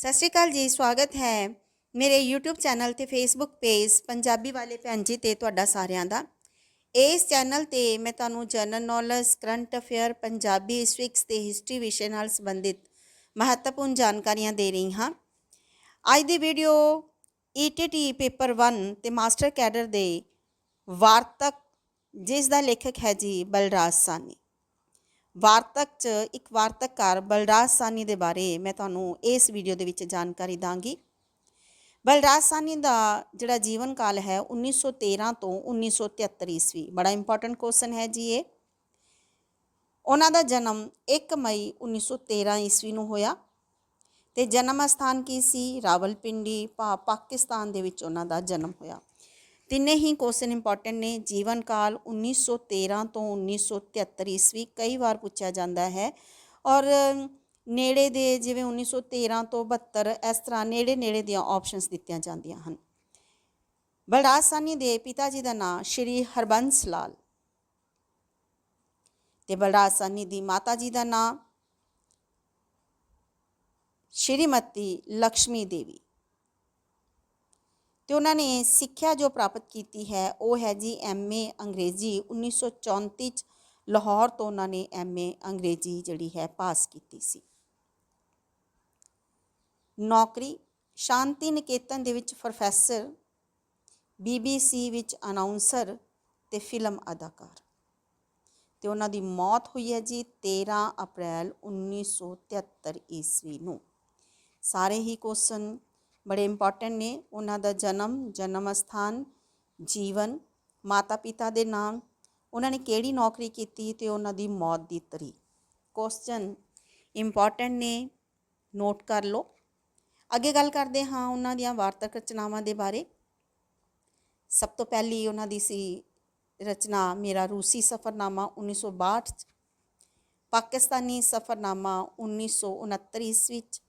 ਸਤਿ ਸ਼੍ਰੀ ਅਕਾਲ ਜੀ, ਸਵਾਗਤ ਹੈ ਮੇਰੇ YouTube ਚੈਨਲ ਤੇ Facebook ਪੇਜ ਪੰਜਾਬੀ ਵਾਲੇ ਭੈਣ ਜੀ ਤੇ ਤੁਹਾਡਾ ਸਾਰਿਆਂ ਦਾ। ਇਸ ਚੈਨਲ ਤੇ ਮੈਂ ਤੁਹਾਨੂੰ general knowledge current affair Punjabi ਹਿਸਟ੍ਰਿਕਸ ਤੇ ਹਿਸਟਰੀ ਵਿਸ਼ੇ ਨਾਲ ਸੰਬੰਧਿਤ ਮਹੱਤਵਪੂਰਨ ਜਾਣਕਾਰੀਆਂ ਦੇ ਰਹੀ ਹਾਂ। ਅੱਜ ਦੀ ਵੀਡੀਓ ETT ਪੇਪਰ 1 ਤੇ ਮਾਸਟਰ ਕੈਡਰ ਦੇ ਵਾਰਤਕ, ਜਿਸ ਦਾ ਲੇਖਕ ਹੈ ਜੀ ਬਲਰਾਜ ਸਾਨੀ ਵਾਰਤਕ 'ਚ, ਇੱਕ ਵਾਰਤਕਕਾਰ ਬਲਰਾਜ ਸਾਨੀ ਦੇ ਬਾਰੇ ਮੈਂ ਤੁਹਾਨੂੰ ਇਸ ਵੀਡੀਓ ਦੇ ਵਿੱਚ ਜਾਣਕਾਰੀ ਦਾਂਗੀ। ਬਲਰਾਜ ਸਾਨੀ ਦਾ ਜਿਹੜਾ ਜੀਵਨ ਕਾਲ ਹੈ 1913 ਤੋਂ 1973 ਈਸਵੀ। ਬੜਾ ਇੰਪੋਰਟੈਂਟ ਕੁਐਸਚਨ ਹੈ ਜੀ ਇਹ। ਉਹਨਾਂ ਦਾ ਜਨਮ 1 ਮਈ 1913 ਈਸਵੀ ਨੂੰ ਹੋਇਆ ਤੇ ਜਨਮ ਸਥਾਨ ਕੀ ਸੀ? ਰਾਵਲਪਿੰਡੀ, ਪਾ, ਪਾਕਿਸਤਾਨ ਦੇ ਵਿੱਚ ਉਹਨਾਂ ਦਾ ਜਨਮ ਹੋਇਆ। ਤਿੰਨੇ ਹੀ ਕੁਐਸਚਨ ਇੰਪੋਰਟੈਂਟ ਨੇ। ਜੀਵਨ ਕਾਲ 1913 ਤੋਂ 1973 ਈਸਵੀ ਕਈ ਵਾਰ ਪੁੱਛਿਆ ਜਾਂਦਾ ਹੈ। ਔਰ ਨੇੜੇ ਦੇ ਜਿਵੇਂ 1913 ਤੋਂ 72 ਇਸ ਤਰ੍ਹਾਂ ਨੇੜੇ ਨੇੜੇ ਦੀਆਂ ਆਪਸ਼ਨਸ ਦਿੱਤੀਆਂ ਜਾਂਦੀਆਂ ਹਨ। ਬਲਰਾਜ ਸਾਨੀ ਦੇ ਪਿਤਾ ਜੀ ਦਾ ਨਾਮ ਸ਼੍ਰੀ ਹਰਬੰਸ ਲਾਲ ਤੇ ਬਲਰਾਜ ਸਾਨੀ ਦੀ ਮਾਤਾ ਜੀ ਦਾ ਨਾਮ ਸ਼੍ਰੀਮਤੀ ਲక్ష్ਮੀ ਦੇਵੀ। ਤੇ ਉਹਨਾਂ ਨੇ ਸਿੱਖਿਆ ਜੋ ਪ੍ਰਾਪਤ ਕੀਤੀ ਹੈ, ਉਹ ਹੈ ਜੀ ਐਮਏ ਅੰਗਰੇਜ਼ੀ 1934 ਚ ਲਾਹੌਰ ਤੋਂ ਉਹਨਾਂ ਨੇ ਐਮਏ ਅੰਗਰੇਜ਼ੀ ਜਿਹੜੀ ਹੈ ਪਾਸ ਕੀਤੀ ਸੀ। ਨੌਕਰੀ ਸ਼ਾਂਤੀ ਨਿਕੇਤਨ ਦੇ ਵਿੱਚ ਪ੍ਰੋਫੈਸਰ BBC ਵਿੱਚ ਅਨਾਉਂਸਰ ਤੇ ਫਿਲਮ ਅਦਾਕਾਰ। ਤੇ ਉਹਨਾਂ ਦੀ ਮੌਤ ਹੋਈ ਹੈ ਜੀ 13 ਅਪ੍ਰੈਲ 1973 ਈਸਵੀ ਨੂੰ। ਸਾਰੇ ਹੀ ਕੁਐਸਚਨ ਬੜੇ ਇੰਪੋਰਟੈਂਟ ਨੇ। ਉਹਨਾਂ ਦਾ ਜਨਮ ਜਨਮ ਸਥਾਨ ਜੀਵਨ ਮਾਤਾ ਪਿਤਾ ਦੇ ਨਾਮ, ਉਹਨਾਂ ਨੇ ਕਿਹੜੀ ਨੌਕਰੀ ਕੀਤੀ ਤੇ ਉਹਨਾਂ ਦੀ ਮੌਤ ਦੀ ਤਰੀਕ। ਕੁਐਸਚਨ ਇੰਪੋਰਟੈਂਟ ਨੇ ਨੋਟ ਕਰ ਲਓ। ਅੱਗੇ ਗੱਲ ਕਰਦੇ ਹਾਂ ਉਹਨਾਂ ਦੀਆਂ ਵਾਰਤਕ ਰਚਨਾਵਾਂ ਦੇ ਬਾਰੇ। ਸਭ ਤੋਂ ਪਹਿਲੀ ਉਹਨਾਂ ਦੀ ਸੀ ਰਚਨਾ ਮੇਰਾ ਰੂਸੀ ਸਫ਼ਰਨਾਮਾ 1962 ਚ, ਪਾਕਿਸਤਾਨੀ ਸਫ਼ਰਨਾਮਾ 1969 ਈਸਵੀ 'ਚ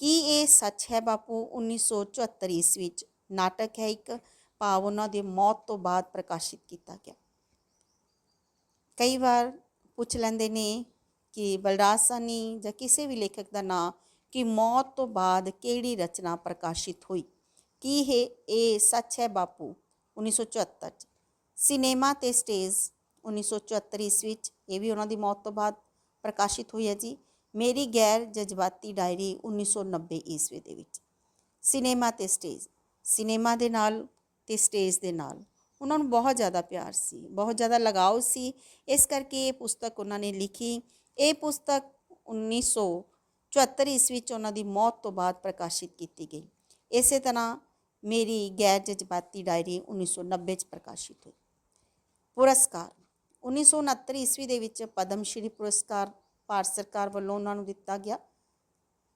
ਕੀ ਇਹ ਸੱਚ ਹੈ ਬਾਪੂ? 1974 ਈਸਵੀ ਵਿੱਚ ਨਾਟਕ ਹੈ ਇੱਕ ਭਾਵ ਉਹਨਾਂ ਦੀ ਮੌਤ ਤੋਂ ਬਾਅਦ ਪ੍ਰਕਾਸ਼ਿਤ ਕੀਤਾ ਗਿਆ। ਕਈ ਵਾਰ ਪੁੱਛ ਲੈਂਦੇ ਨੇ ਕਿ ਬਲਰਾਜ ਸਾਨੀ ਜਾਂ ਕਿਸੇ ਵੀ ਲੇਖਕ ਦਾ ਨਾਂ ਕਿ ਮੌਤ ਤੋਂ ਬਾਅਦ ਕਿਹੜੀ ਰਚਨਾ ਪ੍ਰਕਾਸ਼ਿਤ ਹੋਈ? ਕੀ ਇਹ ਇਹ ਸੱਚ ਹੈ ਬਾਪੂ? 1974 ਚ। ਸਿਨੇਮਾ ਤੇ ਸਟੇਜ 1974 ਈਸਵੀ ਵਿੱਚ ਇਹ ਵੀ ਉਹਨਾਂ ਦੀ ਮੌਤ ਤੋਂ ਬਾਅਦ ਪ੍ਰਕਾਸ਼ਿਤ ਹੋਈ ਹੈ ਜੀ। ਮੇਰੀ ਗੈਰ ਜਜ਼ਬਾਤੀ ਡਾਇਰੀ 1990 ਈਸਵੀ ਦੇ ਵਿੱਚ। ਸਿਨੇਮਾ ਤੇ ਸਟੇਜ। ਸਿਨੇਮਾ ਦੇ ਨਾਲ ਤੇ ਸਟੇਜ ਦੇ ਨਾਲ। ਉਹਨਾਂ ਨੂੰ ਬਹੁਤ ਜ਼ਿਆਦਾ ਪਿਆਰ ਸੀ, ਬਹੁਤ ਜ਼ਿਆਦਾ ਲਗਾਓ ਸੀ। ਇਸ ਕਰਕੇ ਇਹ ਪੁਸਤਕ ਉਹਨਾਂ ਨੇ ਲਿਖੀ। ਇਹ ਪੁਸਤਕ 1974 ਈਸਵੀ ਵਿੱਚ ਉਹਨਾਂ ਦੀ ਮੌਤ ਤੋਂ ਬਾਅਦ ਪ੍ਰਕਾਸ਼ਿਤ ਕੀਤੀ ਗਈ। ਇਸੇ ਤਰ੍ਹਾਂ ਮੇਰੀ ਗੈਰ ਜਜ਼ਬਾਤੀ ਡਾਇਰੀ 1990 ਚ ਪ੍ਰਕਾਸ਼ਿਤ ਹੋਈ। ਪੁਰਸਕਾਰ। 1969 ਈਸਵੀ ਦੇ ਵਿੱਚ ਪਦਮ ਸ਼੍ਰੀ ਪੁਰਸਕਾਰ ਭਾਰਤ ਸਰਕਾਰ ਵੱਲੋਂ ਉਹਨਾਂ ਨੂੰ ਦਿੱਤਾ ਗਿਆ।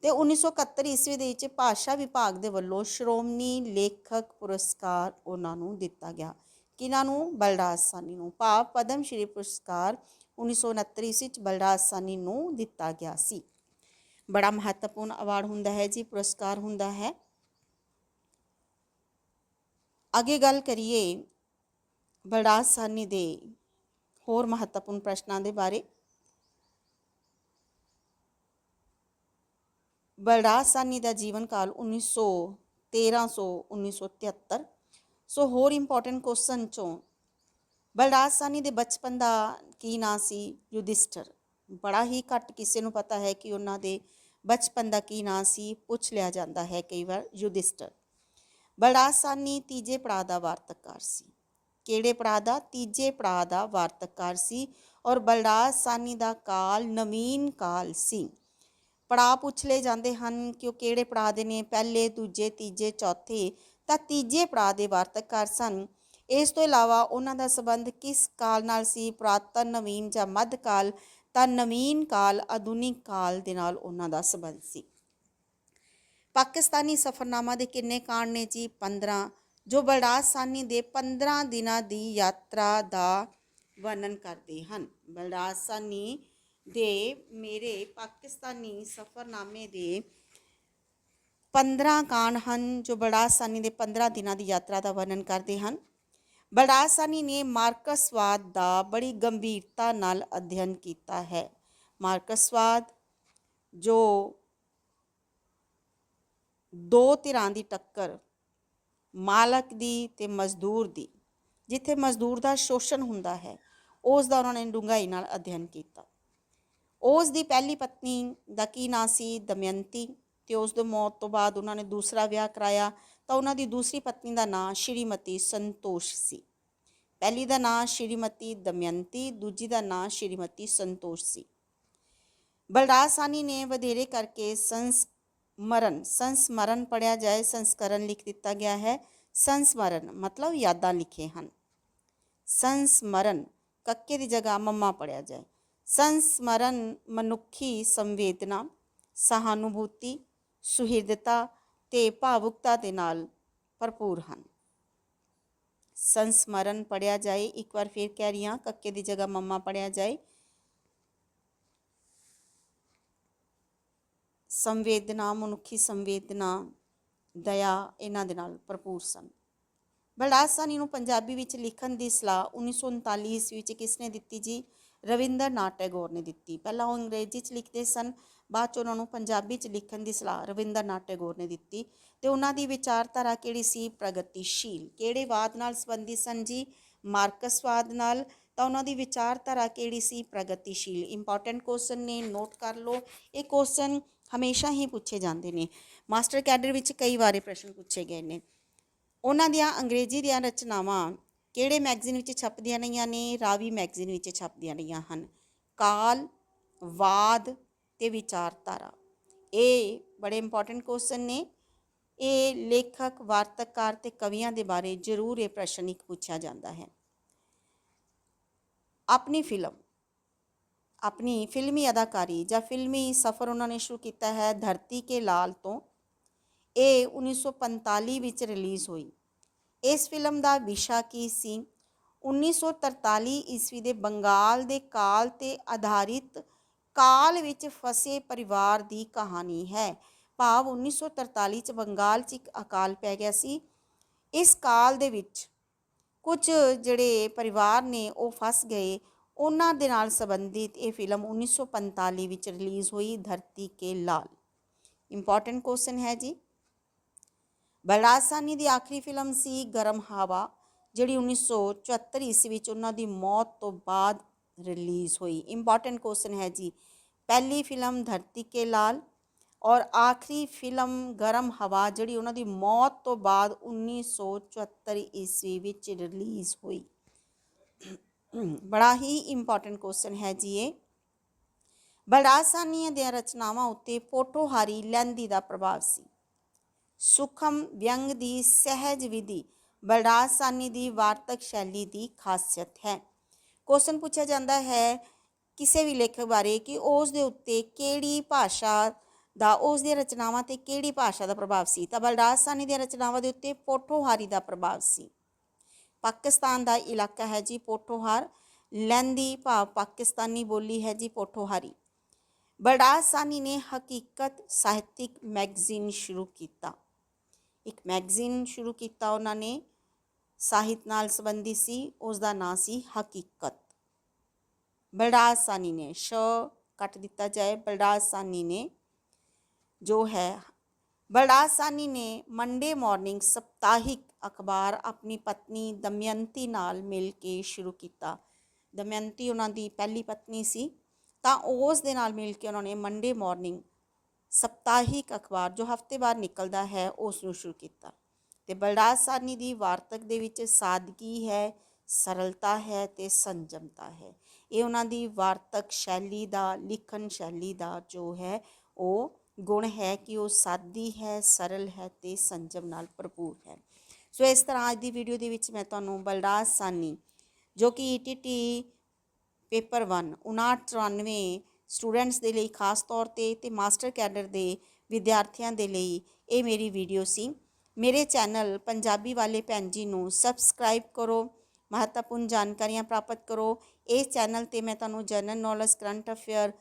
ਤੇ 1971 ਈਸਵੀ ਦੇ ਵਿੱਚ ਭਾਸ਼ਾ ਵਿਭਾਗ ਦੇ ਵੱਲੋਂ ਸ਼੍ਰੋਮਣੀ ਲੇਖਕ ਪੁਰਸਕਾਰ ਉਹਨਾਂ ਨੂੰ ਦਿੱਤਾ ਗਿਆ। ਕਿਹਨਾਂ ਨੂੰ? ਬਲਰਾਜ ਸਾਨੀ ਨੂੰ। ਭਾਵ ਪਦਮ ਸ਼੍ਰੀ ਪੁਰਸਕਾਰ 1969 ਈਸਵੀ ਵਿੱਚ ਬਲਰਾਜ ਸਾਨੀ ਨੂੰ ਦਿੱਤਾ ਗਿਆ ਸੀ। ਬੜਾ ਮਹੱਤਵਪੂਰਨ ਅਵਾਰਡ ਹੁੰਦਾ ਹੈ ਜੀ, ਪੁਰਸਕਾਰ ਹੁੰਦਾ ਹੈ। ਅੱਗੇ ਗੱਲ ਕਰੀਏ ਬਲਰਾਜ ਸਾਨੀ ਦੇ ਹੋਰ ਮਹੱਤਵਪੂਰਨ ਪ੍ਰਸ਼ਨਾਂ ਦੇ ਬਾਰੇ। ਬਲਰਾਜ ਸਾਨੀ ਦਾ ਜੀਵਨ ਕਾਲ 1913 1973 ਸੋ ਹੋਰ ਇੰਪੋਰਟੈਂਟ ਕੁਐਸਚਨ ਚੋਂ ਬਲਰਾਜ ਸਾਨੀ ਦੇ ਬਚਪਨ ਦਾ ਕੀ ਨਾਂ ਸੀ? ਯੁਧਿਸ਼ਟਰ। ਬੜਾ ਹੀ ਘੱਟ ਕਿਸੇ ਨੂੰ ਪਤਾ ਹੈ ਕਿ ਉਹਨਾਂ ਦੇ ਬਚਪਨ ਦਾ ਕੀ ਨਾਂ ਸੀ। ਪੁੱਛ ਲਿਆ ਜਾਂਦਾ ਹੈ ਕਈ ਵਾਰ ਯੁਧਿਸ਼ਟਰ। ਬਲਰਾਜ ਸਾਨੀ ਤੀਜੇ ਪੜਾਅ ਦਾ ਵਾਰਤਕਾਰ ਸੀ। ਕਿਹੜੇ ਪੜਾਅ ਦਾ? ਤੀਜੇ ਪੜਾਅ ਦਾ ਵਾਰਤਕਾਰ ਸੀ ਔਰ ਬਲਰਾਜ ਸਾਨੀ ਦਾ ਕਾਲ ਨਵੀਨ ਕਾਲ ਸੀ। ਪੜਾਅ ਪੁੱਛ ਲਏ ਜਾਂਦੇ ਹਨ ਕਿ ਉਹ ਕਿਹੜੇ ਪੜਾਅ ਦੇ ਨੇ, ਪਹਿਲੇ, ਦੂਜੇ, ਤੀਜੇ, ਚੌਥੇ ਤਾਂ ਤੀਜੇ ਪੜਾਅ ਦੇ ਵਾਰਤਕਾਰ ਸਨ। ਇਸ ਤੋਂ ਇਲਾਵਾ ਉਹਨਾਂ ਦਾ ਸੰਬੰਧ ਕਿਸ ਕਾਲ ਨਾਲ ਸੀ? ਪੁਰਾਤਨ, ਨਵੀਨ ਜਾਂ ਮੱਧ ਕਾਲ? ਤਾਂ ਨਵੀਨ ਕਾਲ, ਆਧੁਨਿਕ ਕਾਲ ਦੇ ਨਾਲ ਉਹਨਾਂ ਦਾ ਸੰਬੰਧ ਸੀ। ਪਾਕਿਸਤਾਨੀ ਸਫਰਨਾਮਾ ਦੇ ਕਿੰਨੇ ਕਾਂਡ ਨੇ ਜੀ? 15 ਜੋ ਬਲਰਾਜ ਸਾਨੀ ਦੇ 15 ਦਿਨਾਂ ਦੀ ਯਾਤਰਾ ਦਾ ਵਰਣਨ ਕਰਦੇ ਹਨ। ਬਲਰਾਜ ਸਾਨੀ ਦੇ ਮੇਰੇ ਪਾਕਿਸਤਾਨੀ ਸਫਰਨਾਮੇ ਦੇ 15 ਕਾਂਡ ਹਨ, ਜੋ ਬਲਰਾਜ ਸਾਨੀ ਦੇ 15 ਦਿਨਾਂ ਦੀ ਯਾਤਰਾ ਦਾ ਵਰਣਨ ਕਰਦੇ ਹਨ। ਬੜਾ ਸਾਨੀ ਨੇ ਮਾਰਕਸਵਾਦ ਦਾ ਬੜੀ ਗੰਭੀਰਤਾ ਨਾਲ ਅਧਿਐਨ ਕੀਤਾ ਹੈ। ਮਾਰਕਸਵਾਦ ਜੋ ਦੋ ਧਿਰਾਂ ਦੀ ਟੱਕਰ, ਮਾਲਕ ਦੀ ਤੇ ਮਜ਼ਦੂਰ ਦੀ, ਜਿੱਥੇ ਮਜ਼ਦੂਰ ਦਾ ਸ਼ੋਸ਼ਣ ਹੁੰਦਾ ਹੈ, ਉਸ ਦਾ ਉਹਨਾਂ ਨੇ ਡੂੰਘਾਈ ਨਾਲ ਅਧਿਐਨ ਕੀਤਾ। ਉਸ ਦੀ ਪਹਿਲੀ ਪਤਨੀ ਦਾ ਕੀ ਨਾਂ ਸੀ? ਦਮਯੰਤੀ। ਤੇ ਉਸ ਦੀ ਮੌਤ ਤੋਂ ਬਾਅਦ ਉਹਨਾਂ ਨੇ ਦੂਸਰਾ ਵਿਆਹ ਕਰਾਇਆ। ਤਾਂ ਉਹਨਾਂ ਦੀ ਦੂਸਰੀ ਪਤਨੀ ਦਾ ਨਾਂ ਸ਼੍ਰੀਮਤੀ ਸੰਤੋਸ਼ ਸੀ। ਪਹਿਲੀ ਦਾ ਨਾਂ ਸ਼੍ਰੀਮਤੀ ਦਮਯੰਤੀ, ਦੂਜੀ ਦਾ ਨਾਂ ਸ਼੍ਰੀਮਤੀ ਸੰਤੋਸ਼ ਸੀ। ਬਲਰਾਜ ਸਾਨੀ ਨੇ ਵਧੇਰੇ ਕਰਕੇ ਸੰਸਮਰਨ ਸੰਸਮਰਨ ਪੜਿਆ ਜਾਏ, ਸੰਸਕਰਨ ਲਿਖ ਦਿੱਤਾ ਗਿਆ ਹੈ। ਸੰਸਮਰਨ ਮਤਲਬ ਯਾਦਾਂ ਲਿਖੇ ਹਨ। ਸੰਸਮਰਨ ਕੱਕੇ ਦੀ ਜਗ੍ਹਾ ਮੰਮਾ ਪੜਿਆ ਜਾਏ। ਸੰਸਮਰਨ ਮਨੁੱਖੀ ਸੰਵੇਦਨਾ, ਸਹਾਨੁਭੂਤੀ, ਸੁਹਿਰਦਤਾ ਤੇ ਭਾਵੁਕਤਾ ਦੇ ਨਾਲ ਭਰਪੂਰ ਹਨ। ਸੰਸਮਰਨ ਪੜਿਆ ਜਾਏ, ਇੱਕ ਵਾਰ ਫਿਰ ਕਹਿ ਰਹੀ ਹਾਂ, ਕੱਕੇ ਦੀ ਜਗ੍ਹਾ ਮੰਮਾ ਪੜਿਆ ਜਾਏ। ਸੰਵੇਦਨਾ, ਮਨੁੱਖੀ ਸੰਵੇਦਨਾ, ਦਇਆ ਇਹਨਾਂ ਦੇ ਨਾਲ ਭਰਪੂਰ ਸਨ। ਬਲਰਾਜ ਸਾਨੀ ਨੂੰ ਪੰਜਾਬੀ ਵਿੱਚ ਲਿਖਣ ਦੀ ਸਲਾਹ 1939 ਈਸਵੀ ਵਿੱਚ ਕਿਸਨੇ ਦਿੱਤੀ ਜੀ? ਰਵਿੰਦਰ ਨਾਥ ਟੈਗੋਰ ਨੇ ਦਿੱਤੀ। ਪਹਿਲਾਂ ਉਹ ਅੰਗਰੇਜ਼ੀ 'ਚ ਲਿਖਦੇ ਸਨ, ਬਾਅਦ 'ਚ ਉਹਨਾਂ ਨੂੰ ਪੰਜਾਬੀ 'ਚ ਲਿਖਣ ਦੀ ਸਲਾਹ ਰਵਿੰਦਰ ਨਾਥ ਟੈਗੋਰ ਨੇ ਦਿੱਤੀ ਤੇ ਉਹਨਾਂ ਦੀ ਵਿਚਾਰਧਾਰਾ ਕਿਹੜੀ ਸੀ? ਪ੍ਰਗਤੀਸ਼ੀਲ। ਕਿਹੜੇ ਵਾਦ ਨਾਲ ਸੰਬੰਧਿਤ ਸਨ ਜੀ? ਮਾਰਕਸਵਾਦ ਨਾਲ। ਤਾਂ ਉਹਨਾਂ ਦੀ ਵਿਚਾਰਧਾਰਾ ਕਿਹੜੀ ਸੀ? ਪ੍ਰਗਤੀਸ਼ੀਲ। ਇੰਪੋਰਟੈਂਟ ਕੁਐਸਚਨ ਨੇ ਨੋਟ ਕਰ ਲਓ। ਇਹ ਕੁਐਸਚਨ ਹਮੇਸ਼ਾ ਹੀ ਪੁੱਛੇ ਜਾਂਦੇ ਨੇ। ਮਾਸਟਰ ਕੈਡਰ ਵਿੱਚ ਕਈ ਵਾਰੇ ਪ੍ਰਸ਼ਨ ਪੁੱਛੇ ਗਏ ਨੇ। ਉਹਨਾਂ ਦੀਆਂ ਅੰਗਰੇਜ਼ੀ ਦੀਆਂ ਰਚਨਾਵਾਂ ਕਿਹੜੇ ਮੈਗਜ਼ੀਨ ਵਿੱਚ ਛਪਦੀਆਂ ਰਹੀਆਂ ਨੇ? ਰਾਵੀ ਮੈਗਜ਼ੀਨ ਵਿੱਚ ਛਪਦੀਆਂ ਰਹੀਆਂ ਹਨ। ਕਾਲ, ਵਾਦ ਤੇ ਵਿਚਾਰਧਾਰਾ। ਇਹ ਬੜੇ ਇੰਪੋਰਟੈਂਟ ਕੁਐਸਚਨ ਨੇ। ਇਹ ਲੇਖਕ, ਵਾਰਤਕਕਾਰ ਤੇ ਕਵੀਆਂ ਦੇ ਬਾਰੇ ਜ਼ਰੂਰ ਇਹ ਪ੍ਰਸ਼ਨ ਇੱਕ ਪੁੱਛਿਆ ਜਾਂਦਾ ਹੈ। ਆਪਣੀ ਫਿਲਮ, ਆਪਣੀ ਫਿਲਮੀ ਅਦਾਕਾਰੀ ਜਾਂ ਫਿਲਮੀ ਸਫ਼ਰ ਉਹਨਾਂ ਨੇ ਸ਼ੁਰੂ ਕੀਤਾ ਹੈ, ਧਰਤੀ ਕੇ ਲਾਲ ਤੋਂ। ਇਹ 1945 ਵਿੱਚ ਰਿਲੀਜ਼ ਹੋਈ। ਇਸ ਫਿਲਮ ਦਾ ਵਿਸ਼ਾ ਕੀ ਸੀ? 1943 ਈਸਵੀ ਦੇ ਬੰਗਾਲ ਦੇ ਕਾਲ ਤੇ ਆਧਾਰਿਤ ਕਾਲ ਵਿੱਚ ਫਸੇ ਪਰਿਵਾਰ ਦੀ ਕਹਾਣੀ ਹੈ। ਭਾਵ 1943 ਚ ਬੰਗਾਲ 'ਚ ਇੱਕ ਅਕਾਲ ਪੈ ਗਿਆ ਸੀ। ਇਸ ਕਾਲ ਦੇ ਵਿੱਚ ਕੁਝ ਜਿਹੜੇ ਪਰਿਵਾਰ ਨੇ ਉਹ ਫਸ ਗਏ। ਉਹਨਾਂ ਦੇ ਨਾਲ ਸੰਬੰਧਿਤ ਇਹ ਫਿਲਮ 1945 ਵਿੱਚ ਰਿਲੀਜ਼ ਹੋਈ, ਧਰਤੀ ਕੇ ਲਾਲ। ਇੰਪੋਰਟੈਂਟ ਕੁਐਸਚਨ ਹੈ ਜੀ। ਬਲਰਾਜ ਸਾਨੀ ਦੀ ਆਖਰੀ ਫਿਲਮ ਸੀ ਗਰਮ ਹਵਾ, ਜਿਹੜੀ 1974 ਈਸਵੀ ਵਿੱਚ ਉਹਨਾਂ ਦੀ ਮੌਤ ਤੋਂ ਬਾਅਦ ਰਿਲੀਜ਼ ਹੋਈ। ਇੰਪੋਰਟੈਂਟ ਕੁਐਸਚਨ ਹੈ ਜੀ। ਪਹਿਲੀ ਫਿਲਮ ਧਰਤੀ ਕੇ ਲਾਲ ਔਰ ਆਖਰੀ ਫਿਲਮ ਗਰਮ ਹਵਾ, ਜਿਹੜੀ ਉਹਨਾਂ ਦੀ ਮੌਤ ਤੋਂ ਬਾਅਦ 1974 ਈਸਵੀ ਵਿੱਚ ਰਿਲੀਜ਼ ਹੋਈ। ਬੜਾ ਹੀ ਇੰਪੋਰਟੈਂਟ ਕੁਐਸਚਨ ਹੈ ਜੀ ਇਹ। ਬਲਰਾਜ ਸਾਨੀਆਂ ਦੀਆਂ ਰਚਨਾਵਾਂ ਉੱਤੇ ਪੋਟੋਹਾਰੀ ਲਹਿੰਦੀ ਦਾ ਪ੍ਰਭਾਵ ਸੀ। ਸੁਖਮ ਵਿਅੰਗ ਦੀ ਸਹਿਜ ਵਿਧੀ ਬਲਰਾਜ ਸਾਨੀ ਦੀ ਵਾਰਤਕ ਸ਼ੈਲੀ ਦੀ ਖਾਸੀਅਤ ਹੈ। ਕੁਐਸਚਨ ਪੁੱਛਿਆ ਜਾਂਦਾ ਹੈ ਕਿਸੇ ਵੀ ਲੇਖਕ ਬਾਰੇ ਕਿ ਉਸ ਦੇ ਉੱਤੇ ਕਿਹੜੀ ਭਾਸ਼ਾ ਦਾ, ਉਸ ਦੀਆਂ ਰਚਨਾਵਾਂ ਤੇ ਕਿਹੜੀ ਭਾਸ਼ਾ ਦਾ ਪ੍ਰਭਾਵ ਸੀ? ਤਾਂ ਬਲਰਾਜ ਸਾਨੀ ਦੀਆਂ ਰਚਨਾਵਾਂ ਦੇ ਉੱਤੇ ਪੋਠੋਹਾਰੀ ਦਾ ਪ੍ਰਭਾਵ ਸੀ। ਪਾਕਿਸਤਾਨ ਦਾ ਇਲਾਕਾ ਹੈ ਜੀ ਪੋਠੋਹਾਰ ਲਹਿੰਦੀ ਭਾਵ ਪਾਕਿਸਤਾਨੀ ਬੋਲੀ ਹੈ ਜੀ ਪੋਠੋਹਾਰੀ। ਬਲਰਾਜ ਸਾਨੀ ਨੇ ਹਕੀਕਤ ਸਾਹਿਤਿਕ ਮੈਗਜ਼ੀਨ ਸ਼ੁਰੂ ਕੀਤਾ। ਇੱਕ ਮੈਗਜ਼ੀਨ ਸ਼ੁਰੂ ਕੀਤਾ ਉਹਨਾਂ ਨੇ, ਸਾਹਿਤ ਨਾਲ ਸੰਬੰਧੀ ਸੀ ਉਸ ਦਾ ਨਾਂ ਸੀ ਹਕੀਕਤ। ਬਲਰਾਜ ਸਾਨੀ ਨੇ ਸ਼ ਕੱਟ ਦਿੱਤਾ ਜਾਏ, ਬਲਰਾਜ ਸਾਨੀ ਨੇ ਜੋ ਹੈ। ਬਲਰਾਜ ਸਾਨੀ ਨੇ ਮੰਡੇ ਮਾਰਨਿੰਗ ਸਪਤਾਹਿਕ ਅਖਬਾਰ ਆਪਣੀ ਪਤਨੀ ਦਮਯੰਤੀ ਨਾਲ ਮਿਲ ਕੇ ਸ਼ੁਰੂ ਕੀਤਾ। ਦਮਯੰਤੀ ਉਹਨਾਂ ਦੀ ਪਹਿਲੀ ਪਤਨੀ ਸੀ, ਤਾਂ ਉਸ ਦੇ ਨਾਲ ਮਿਲ ਕੇ ਉਹਨਾਂ ਨੇ ਮੰਡੇ ਮਾਰਨਿੰਗ ਸਪਤਾਹਿਕ ਅਖਬਾਰ ਜੋ ਹਫ਼ਤੇ ਬਾਅਦ ਨਿਕਲਦਾ ਹੈ ਉਸ ਨੂੰ ਸ਼ੁਰੂ ਕੀਤਾ। ਤੇ ਬਲਰਾਜ ਸਾਨੀ ਦੀ ਵਾਰਤਕ ਦੇ ਵਿੱਚ ਸਾਦਗੀ ਹੈ, ਸਰਲਤਾ ਹੈ ਤੇ ਸੰਜਮਤਾ ਹੈ। ਇਹ ਉਹਨਾਂ ਦੀ ਵਾਰਤਕ ਸ਼ੈਲੀ ਦਾ, ਲਿਖਣ ਸ਼ੈਲੀ ਦਾ ਜੋ ਹੈ, ਉਹ ਗੁਣ ਹੈ ਕਿ ਉਹ ਸਾਦੀ ਹੈ, ਸਰਲ ਹੈ ਤੇ ਸੰਜਮ ਨਾਲ ਭਰਪੂਰ ਹੈ। ਸੋ ਇਸ ਤਰ੍ਹਾਂ ਅੱਜ ਦੀ ਵੀਡੀਓ ਦੇ ਵਿੱਚ ਮੈਂ ਤੁਹਾਨੂੰ ਬਲਰਾਜ ਸਾਨੀ ਜੋ ਕਿ ਈਟੀਟੀ ਪੇਪਰ 1 5994 ਸਟੂਡੈਂਟਸ ਦੇ ਲਈ, ਖਾਸ ਤੌਰ ਤੇ ਤੇ ਮਾਸਟਰ ਕੈਡਰ ਦੇ ਵਿਦਿਆਰਥੀਆਂ ਦੇ ਲਈ ਇਹ ਮੇਰੀ ਵੀਡੀਓ ਸੀ। ਮੇਰੇ ਚੈਨਲ ਪੰਜਾਬੀ ਵਾਲੇ ਭੈਣ ਜੀ ਨੂੰ ਸਬਸਕ੍ਰਾਈਬ ਕਰੋ, ਮਹੱਤਵਪੂਰਨ ਜਾਣਕਾਰੀਆਂ ਪ੍ਰਾਪਤ ਕਰੋ। ਇਸ ਚੈਨਲ ਤੇ ਮੈਂ ਤੁਹਾਨੂੰ general knowledge current affair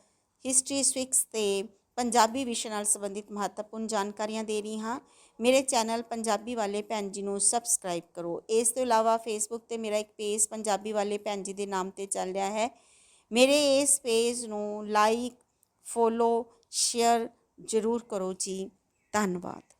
history ਸਵਿਕਸ ਤੇ ਪੰਜਾਬੀ ਵਿਸ਼ੇ ਨਾਲ ਸੰਬੰਧਿਤ ਮਹੱਤਵਪੂਰਨ ਜਾਣਕਾਰੀਆਂ ਦੇ ਰਹੀ ਹਾਂ। ਮੇਰੇ ਚੈਨਲ ਪੰਜਾਬੀ ਵਾਲੇ ਭੈਣ ਜੀ ਨੂੰ ਸਬਸਕ੍ਰਾਈਬ ਕਰੋ। ਇਸ ਤੋਂ ਇਲਾਵਾ ਫੇਸਬੁੱਕ ਤੇ ਮੇਰਾ ਇੱਕ ਪੇਜ ਪੰਜਾਬੀ ਵਾਲੇ ਭੈਣ ਜੀ ਦੇ ਨਾਮ ਤੇ ਚੱਲ ਰਿਹਾ ਹੈ। ਮੇਰੇ ਇਸ ਪੇਜ ਨੂੰ ਲਾਈਕ ਫੋਲੋ ਸ਼ੇਅਰ ਜ਼ਰੂਰ ਕਰੋ ਜੀ। ਧੰਨਵਾਦ।